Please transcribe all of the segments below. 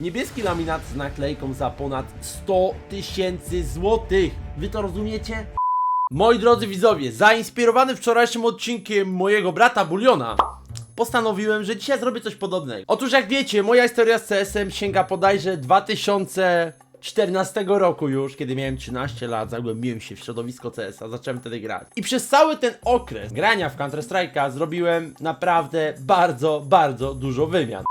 Niebieski laminat z naklejką za ponad 100 tysięcy złotych. Wy to rozumiecie? Moi drodzy widzowie, zainspirowany wczorajszym odcinkiem mojego brata Buliona, postanowiłem, że dzisiaj zrobię coś podobnego. Otóż jak wiecie, moja historia z CS-em sięga bodajże 2014 roku już, kiedy miałem 13 lat, zagłębiłem się w środowisko CS-a, zacząłem wtedy grać. I przez cały ten okres grania w Counter-Strike'a zrobiłem naprawdę bardzo, bardzo dużo wymian.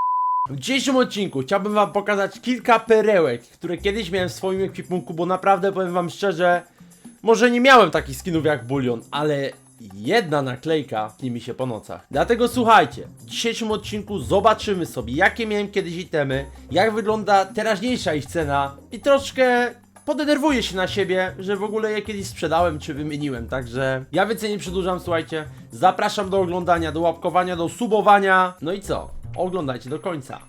W dzisiejszym odcinku chciałbym wam pokazać kilka perełek, które kiedyś miałem w swoim ekwipunku, bo naprawdę powiem wam szczerze, może nie miałem takich skinów jak Bulion, ale jedna naklejka mi się po nocach. Dlatego słuchajcie, w dzisiejszym odcinku zobaczymy sobie, jakie miałem kiedyś itemy, jak wygląda teraźniejsza ich cena i troszkę podenerwuję się na siebie, że w ogóle je kiedyś sprzedałem czy wymieniłem, także ja więcej nie przedłużam, słuchajcie, zapraszam do oglądania, do łapkowania, do subowania, no i co? Oglądajcie do końca.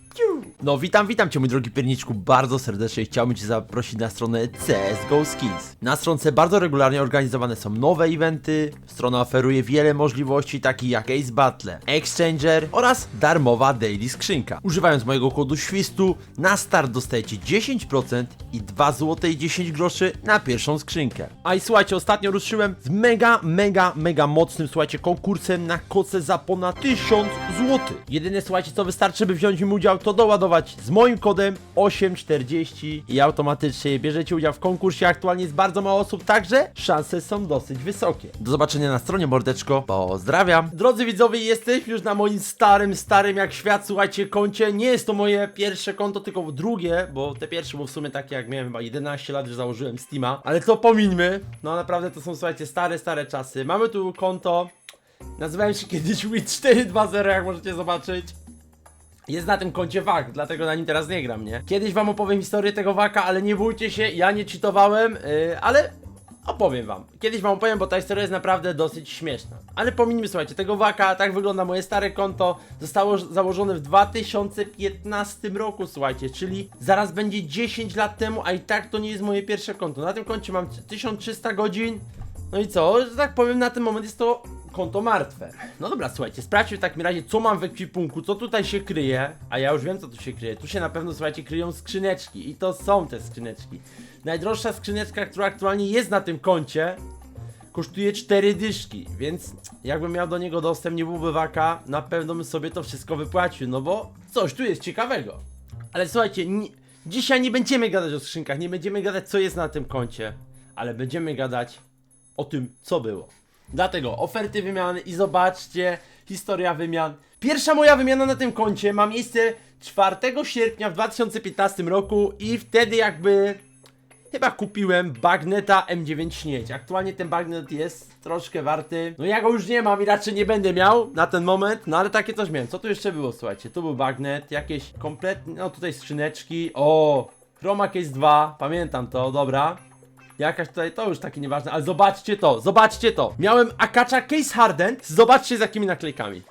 No witam, witam Cię mój drogi pierniczku bardzo serdecznie chciałbym Cię zaprosić na stronę CSGO Skins. Na stronce bardzo regularnie organizowane są nowe eventy, strona oferuje wiele możliwości takich jak Ace Battle, Exchanger oraz darmowa daily skrzynka. Używając mojego kodu świstu na start dostajecie 10% i 2 zł i 10 groszy na pierwszą skrzynkę. A i słuchajcie, ostatnio ruszyłem z mega, mega, mega mocnym, słuchajcie, konkursem na koce za ponad 1000 zł. Jedyne, słuchajcie, co wystarczy, by wziąć im udział, to doładować z moim kodem 840 i automatycznie bierzecie udział w konkursie. Aktualnie jest bardzo mało osób, także szanse są dosyć wysokie. Do zobaczenia na stronie, mordeczko. Pozdrawiam. Drodzy widzowie, jesteśmy już na moim starym, starym jak świat, słuchajcie, koncie. Nie jest to moje pierwsze konto, tylko drugie, bo te pierwsze było w sumie takie, jak miałem chyba 11 lat, że założyłem Steama. Ale to pomińmy. No naprawdę to są, słuchajcie, stare, stare czasy. Mamy tu konto. Nazywałem się kiedyś Wit420, jak możecie zobaczyć. Jest na tym koncie wak, dlatego na nim teraz nie gram, nie? Kiedyś wam opowiem historię tego waka, ale nie bójcie się, ja nie cheatowałem, yy, ale opowiem wam. Kiedyś wam opowiem, bo ta historia jest naprawdę dosyć śmieszna. Ale pominijmy, słuchajcie, tego waka, tak wygląda moje stare konto. Zostało założone w 2015 roku, słuchajcie, czyli zaraz będzie 10 lat temu, a i tak to nie jest moje pierwsze konto. Na tym koncie mam 1300 godzin. No i co, że tak powiem, na ten moment jest to konto martwe. No dobra, słuchajcie, sprawdźmy w takim razie, co mam w ekwipunku, co tutaj się kryje, a ja już wiem, co tu się kryje. Tu się na pewno, słuchajcie, kryją skrzyneczki i to są te skrzyneczki. Najdroższa skrzyneczka, która aktualnie jest na tym koncie, kosztuje 4 dyszki, więc jakbym miał do niego dostęp, nie byłby waka, na pewno bym sobie to wszystko wypłacił, no bo coś tu jest ciekawego. Ale słuchajcie, dzisiaj nie będziemy gadać o skrzynkach, nie będziemy gadać, co jest na tym koncie, ale będziemy gadać o tym, co było. Dlatego oferty wymiany i zobaczcie, historia wymian. Pierwsza moja wymiana na tym koncie ma miejsce 4 sierpnia w 2015 roku i wtedy jakby chyba kupiłem bagneta M9 śnieć. Aktualnie ten bagnet jest troszkę warty. No ja go już nie mam i raczej nie będę miał na ten moment, no ale takie coś miałem. Co tu jeszcze było, słuchajcie? Tu był bagnet, jakieś kompletnie, no tutaj skrzyneczki. O, Chroma Case 2, pamiętam to, dobra. Jakaś tutaj, to już takie nieważne, ale zobaczcie to, zobaczcie to. Miałem Akacza Case Hardened, zobaczcie z jakimi naklejkami.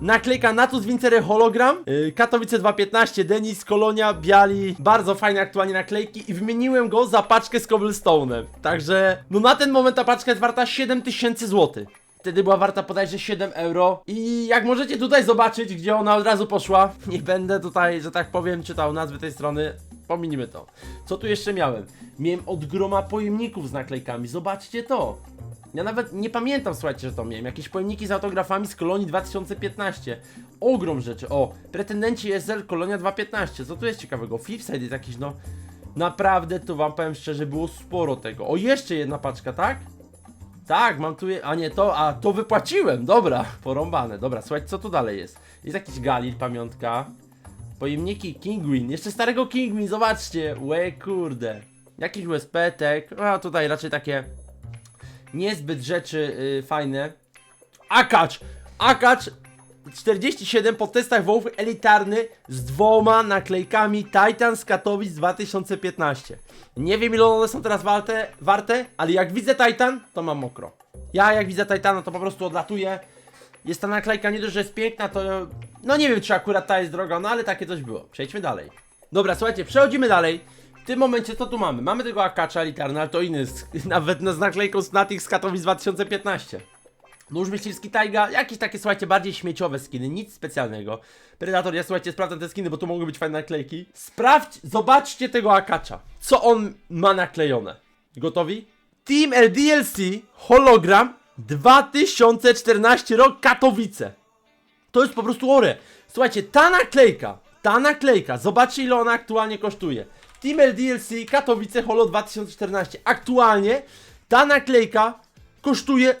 Naklejka Natus Vincery Hologram, yy, Katowice 2.15, Denis, Kolonia, Biali, bardzo fajne aktualnie naklejki i wymieniłem go za paczkę z Cobblestone'em. Także, no na ten moment ta paczka jest warta 7000 zł. Wtedy była warta bodajże 7 euro i jak możecie tutaj zobaczyć, gdzie ona od razu poszła, nie będę tutaj, że tak powiem, czytał nazwy tej strony, pominimy to. Co tu jeszcze miałem? Miałem od groma pojemników z naklejkami, zobaczcie to. Ja nawet nie pamiętam, słuchajcie, że to miałem. Jakieś pojemniki z autografami z kolonii 2015. Ogrom rzeczy. O, pretendenci SL Kolonia 215. Co tu jest ciekawego? Flipside jest jakiś, no. Naprawdę, tu wam powiem szczerze, było sporo tego. O, jeszcze jedna paczka, tak? Tak, mam tu. Je... A nie to, a to wypłaciłem, dobra. Porąbane, dobra, słuchajcie, co tu dalej jest? Jest jakiś Galil, pamiątka. Pojemniki Kingwin, jeszcze starego Kingwin, zobaczcie. Łe, kurde. Jakiś USP, tek. A tutaj raczej takie niezbyt rzeczy y, fajne. Akacz! Akacz 47 po testach wołów elitarny z dwoma naklejkami Titan z Katowic 2015. Nie wiem ile one są teraz warte, warte, ale jak widzę Titan, to mam mokro. Ja jak widzę Titana, to po prostu odlatuję. Jest ta naklejka nie dość, że jest piękna, to no nie wiem czy akurat ta jest droga, no ale takie coś było. Przejdźmy dalej. Dobra, słuchajcie, przechodzimy dalej. W tym momencie co tu mamy? Mamy tego Akacza elitarny, ale to inny, nawet z naklejką z Natix z Katowic 2015. Nóż myśliwski Taiga, jakieś takie, słuchajcie, bardziej śmieciowe skiny, nic specjalnego. Predator, ja słuchajcie, sprawdzam te skiny, bo tu mogą być fajne naklejki. Sprawdź, zobaczcie tego Akacza. Co on ma naklejone. Gotowi? Team LDLC Hologram 2014 rok Katowice. To jest po prostu ore. Słuchajcie, ta naklejka, ta naklejka, zobaczcie ile ona aktualnie kosztuje. Team LDLC Katowice Holo 2014. Aktualnie ta naklejka kosztuje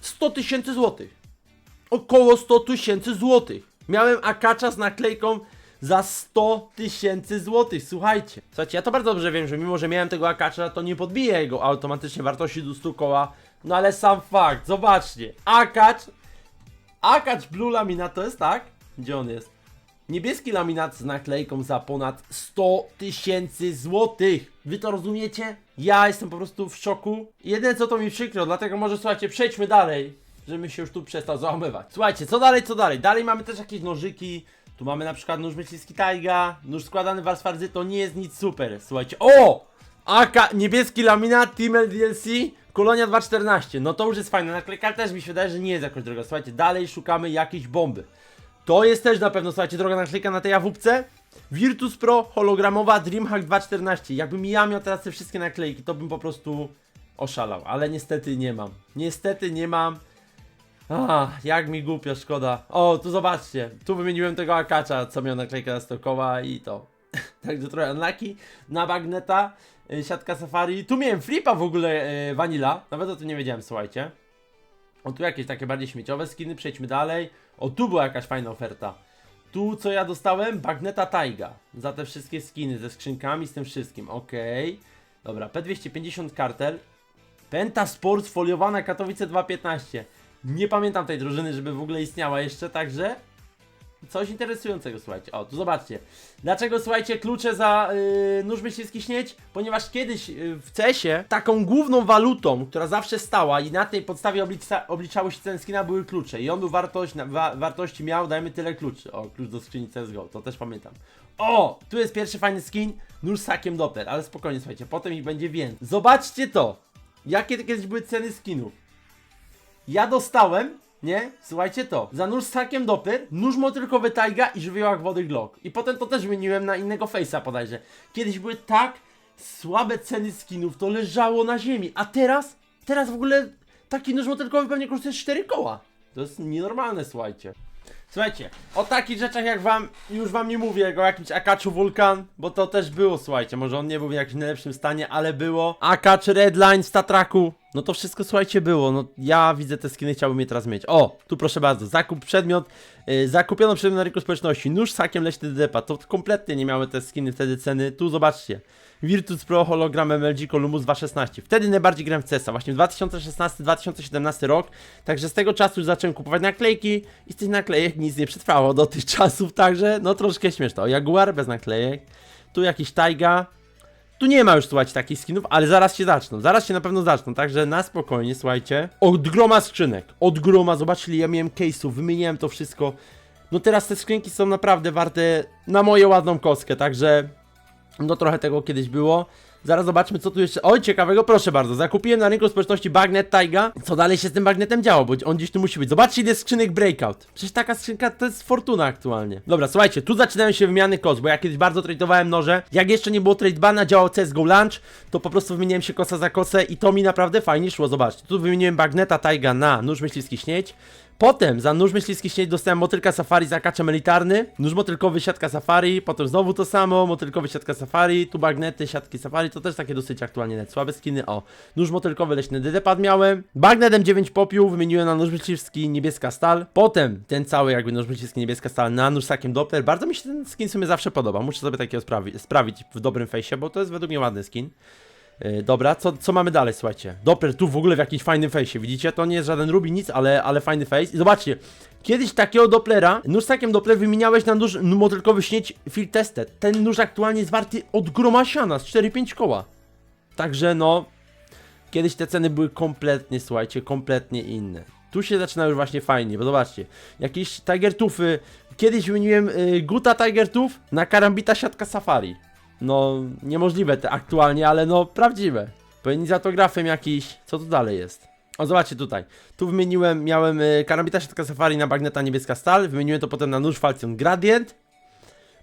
100 tysięcy złotych. Około 100 tysięcy złotych. Miałem akacza z naklejką za 100 tysięcy złotych, słuchajcie. Słuchajcie, ja to bardzo dobrze wiem, że mimo, że miałem tego akacza, to nie podbije jego automatycznie wartości do 100 koła. No ale sam fakt, zobaczcie. Akacz, akacz Blue Laminat to jest tak? Gdzie on jest? Niebieski laminat z naklejką za ponad 100 tysięcy złotych. Wy to rozumiecie? Ja jestem po prostu w szoku. Jedyne co to mi przykro, dlatego może słuchajcie, przejdźmy dalej, żebym się już tu przestał załamywać. Słuchajcie, co dalej, co dalej? Dalej mamy też jakieś nożyki. Tu mamy na przykład nóż myśliwski Taiga, nóż składany warstwa rdzy, to nie jest nic super. Słuchajcie, o! AK, niebieski laminat, Team DLC, Kolonia 214. No to już jest fajne. Naklejka też mi się wydaje, że nie jest jakoś droga. Słuchajcie, dalej szukamy jakiejś bomby. To jest też na pewno, słuchajcie, droga naklejka na tej awupce. Virtus Pro hologramowa Dreamhack 214. Jakbym ja miał teraz te wszystkie naklejki, to bym po prostu oszalał, ale niestety nie mam. Niestety nie mam. A, jak mi głupio, szkoda. O, tu zobaczcie, tu wymieniłem tego akacza, co miał naklejkę na 100 koła i to. Także trochę unlucky. Na bagneta, y, siatka safari. Tu miałem flipa w ogóle y, vanilla, nawet o tym nie wiedziałem, słuchajcie. O, tu jakieś takie bardziej śmieciowe skiny, przejdźmy dalej. O, tu była jakaś fajna oferta. Tu co ja dostałem? Bagneta Taiga. Za te wszystkie skiny, ze skrzynkami, z tym wszystkim. Okej. Dobra, P250 kartel. Penta Sport foliowana Katowice 2.15. Nie pamiętam tej drużyny, żeby w ogóle istniała jeszcze, także coś interesującego, słuchajcie. O, tu zobaczcie. Dlaczego, słuchajcie, klucze za yy, nóż myśliwski śnieć? Ponieważ kiedyś yy, w CESie taką główną walutą, która zawsze stała i na tej podstawie oblicza, obliczały się ceny skina, były klucze. I on był wartość, na, wa, wartości miał, dajmy tyle kluczy. O, klucz do skrzyni CSGO, to też pamiętam. O, tu jest pierwszy fajny skin, nóż z hakiem ale spokojnie, słuchajcie, potem ich będzie więcej. Zobaczcie to! Jakie kiedyś były ceny skinów? Ja dostałem, nie? Słuchajcie to. Za nóż z hakiem Doppler, nóż motylkowy Taiga i żywiołak wody Glock. I potem to też wymieniłem na innego face'a bodajże. Kiedyś były tak słabe ceny skinów, to leżało na ziemi. A teraz? Teraz w ogóle taki nóż motylkowy pewnie kosztuje 4 koła. To jest nienormalne, słuchajcie. Słuchajcie, o takich rzeczach jak wam, już wam nie mówię, jak o jakimś Akaczu Vulkan, bo to też było, słuchajcie, może on nie był w jakimś najlepszym stanie, ale było. Akacz Redline w Statraku, no to wszystko, słuchajcie, było, no ja widzę te skiny, chciałbym je teraz mieć. O, tu proszę bardzo, zakup przedmiot, yy, zakupiono przedmiot na rynku społeczności, nóż z hakiem leśny DDP, to kompletnie nie miały te skiny wtedy ceny, tu zobaczcie. Virtus Pro hologram MLG Columbus 2.16. Wtedy najbardziej grałem w CESa, właśnie 2016-2017 rok. Także z tego czasu już zacząłem kupować naklejki i z tych naklejek nic nie przetrwało do tych czasów, także no troszkę śmieszne. O, Jaguar bez naklejek. Tu jakiś Taiga. Tu nie ma już, słuchajcie, takich skinów, ale zaraz się zaczną. Zaraz się na pewno zaczną, także na spokojnie, słuchajcie. Od groma skrzynek. Od groma, zobaczcie, ja miałem case'ów, wymieniłem to wszystko. No teraz te skrzynki są naprawdę warte na moją ładną kostkę, także no trochę tego kiedyś było. Zaraz zobaczmy co tu jeszcze. Oj, ciekawego, proszę bardzo. Zakupiłem na rynku społeczności Bagnet Taiga. Co dalej się z tym bagnetem działo, bo on gdzieś tu musi być. Zobaczcie ile skrzynek breakout. Przecież taka skrzynka to jest fortuna aktualnie. Dobra, słuchajcie, tu zaczynają się wymiany kos, bo ja kiedyś bardzo tradeowałem noże. Jak jeszcze nie było tradebana, działał CSGO Launch, to po prostu wymieniłem się kosa za kosę i to mi naprawdę fajnie szło. Zobaczcie, tu wymieniłem Bagneta Taiga na nóż myśliwski śnieć. Potem za nóż myśliwski śnieć dostałem motylka safari za kaczem elitarny, nóż motylkowy siatka safari, potem znowu to samo, motylkowy siatka safari, tu bagnety, siatki safari, to też takie dosyć aktualnie net słabe skiny, o. Nóż motylkowy leśny DD-pad miałem, bagnet M9 popiół wymieniłem na nóż myśliwski niebieska stal, potem ten cały jakby nóż myśliwski niebieska stal na nóż sakiem Doppler, bardzo mi się ten skin w sumie zawsze podoba, muszę sobie takiego sprawi sprawić w dobrym fejsie, bo to jest według mnie ładny skin. Yy, dobra, co, co mamy dalej, słuchajcie? Doppler tu w ogóle w jakimś fajnym fejsie, widzicie? To nie jest żaden Ruby, nic, ale, ale fajny face. I zobaczcie, kiedyś takiego Dopplera, nóż z takiem Doppler wymieniałeś na nóż motylkowy śnieć Field Tested. Ten nóż aktualnie jest warty od groma siana, z 4-5 koła. Także no, kiedyś te ceny były kompletnie, słuchajcie, kompletnie inne. Tu się zaczyna już właśnie fajnie, bo zobaczcie, jakieś Tiger Tufy. Kiedyś wymieniłem y, Guta Tiger Tooth na Karambita Siatka Safari. No, niemożliwe te aktualnie, ale no prawdziwe. Powinni za to grafem jakiś. Co tu dalej jest? O, zobaczcie tutaj. Tu wymieniłem, miałem y, karambita siatka safari na bagneta niebieska stal, wymieniłem to potem na nóż falcon gradient.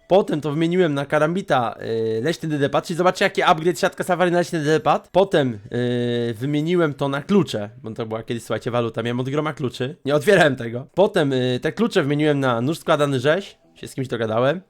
Potem to wymieniłem na karambita y, leśny DD-pad, czyli zobaczcie jaki upgrade siatka safari na leśny DD-pad. Potem y, wymieniłem to na klucze, bo to była kiedyś, słuchajcie, waluta, miałem od groma kluczy, nie otwierałem tego. Potem y, te klucze wymieniłem na nóż składany rzeź, się z kimś dogadałem.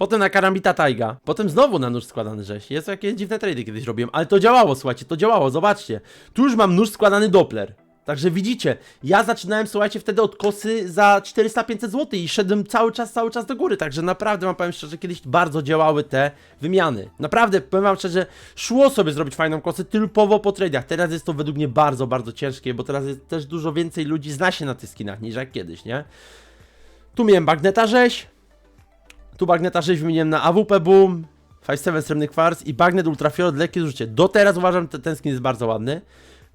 Potem na karambita Taiga. Potem znowu na nóż składany rzeź. Jest jakieś dziwne trady kiedyś robiłem, ale to działało, słuchajcie, to działało, zobaczcie. Tu już mam nóż składany Doppler. Także widzicie, ja zaczynałem, słuchajcie, wtedy od kosy za 400-500 zł i szedłem cały czas, cały czas do góry. Także naprawdę wam powiem szczerze, kiedyś bardzo działały te wymiany. Naprawdę, powiem wam szczerze, szło sobie zrobić fajną kosę typowo po tradeach. Teraz jest to według mnie bardzo, bardzo ciężkie, bo teraz jest też dużo więcej ludzi zna się na tych skinach niż jak kiedyś, nie? Tu miałem bagneta rzeź, tu bagneta 6 wymieniłem na AWP Boom, 5-7 srebrny kwarc i bagnet ultrafiolet lekkie zużycie. Do teraz uważam, że ten skin jest bardzo ładny.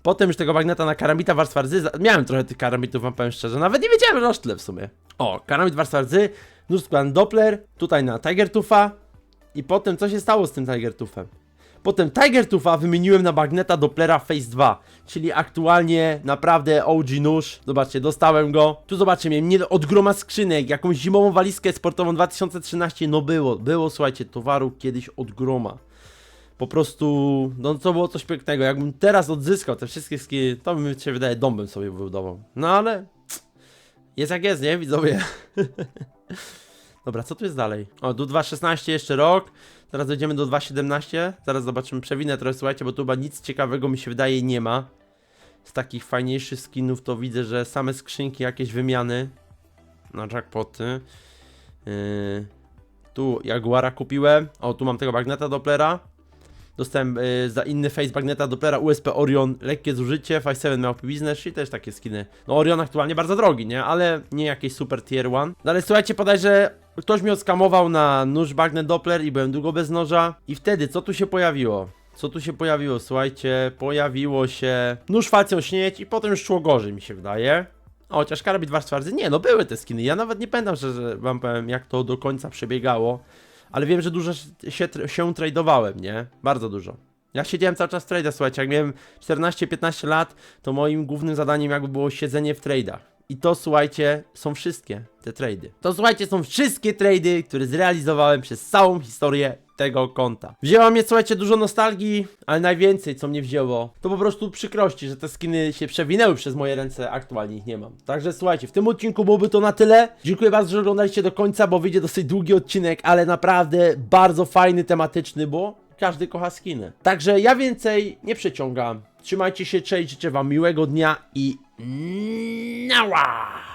Potem już tego bagneta na karambita warstwa rdzy. Miałem trochę tych karambitów, wam powiem szczerze. Nawet nie wiedziałem, że aż tyle w sumie. O, karambit warstwa rdzy, nóż Doppler, tutaj na Tiger Tufa. I potem co się stało z tym Tiger Tufem? Potem Tiger Tufa wymieniłem na bagneta Dopplera Phase 2, czyli aktualnie naprawdę OG nóż. Zobaczcie, dostałem go. Tu zobaczcie, miałem nie od groma skrzynek, jakąś zimową walizkę sportową 2013. No było, było, słuchajcie, towaru kiedyś od groma. Po prostu, no to było coś pięknego. Jakbym teraz odzyskał te wszystkie skiny, to bym się wydaje, dom sobie wybudował. No ale jest jak jest, nie widzowie? Dobra, co tu jest dalej? O, do 2.16 jeszcze rok. Teraz dojdziemy do 2.17. Zaraz zobaczymy, przewinę trochę, słuchajcie, bo tu chyba nic ciekawego mi się wydaje nie ma. Z takich fajniejszych skinów to widzę, że same skrzynki, jakieś wymiany na jackpoty. Yy, tu Jaguara kupiłem. O, tu mam tego magneta Dopplera. Dostałem y, za inny face bagneta Dopplera USP Orion, lekkie zużycie, 5.7 miał biznes i też takie skiny. No Orion aktualnie bardzo drogi, nie? Ale nie jakieś super tier 1. Dalej słuchajcie, podaj, że ktoś mnie odskamował na nóż bagnet Doppler i byłem długo bez noża. I wtedy, co tu się pojawiło? Co tu się pojawiło? Słuchajcie, pojawiło się nóż facją śnieć i potem już szło gorzej mi się wydaje. O, chociaż karabit warstwa rdzy, nie no były te skiny, ja nawet nie pamiętam, że, że wam powiem jak to do końca przebiegało. Ale wiem, że dużo się, się nie? Bardzo dużo. Ja siedziałem cały czas w trade'ach, słuchajcie, jak miałem 14-15 lat, to moim głównym zadaniem jakby było siedzenie w trade'ach. I to, słuchajcie, są wszystkie te trady. To, słuchajcie, są wszystkie trady, które zrealizowałem przez całą historię tego konta. Wzięło mnie, słuchajcie, dużo nostalgii, ale najwięcej, co mnie wzięło, to po prostu przykrości, że te skiny się przewinęły przez moje ręce, aktualnie ich nie mam. Także słuchajcie, w tym odcinku byłoby to na tyle. Dziękuję bardzo, że oglądaliście do końca, bo wyjdzie dosyć długi odcinek, ale naprawdę bardzo fajny, tematyczny, bo każdy kocha skiny. Także ja więcej nie przeciągam. Trzymajcie się, cześć, życzę wam miłego dnia i nała!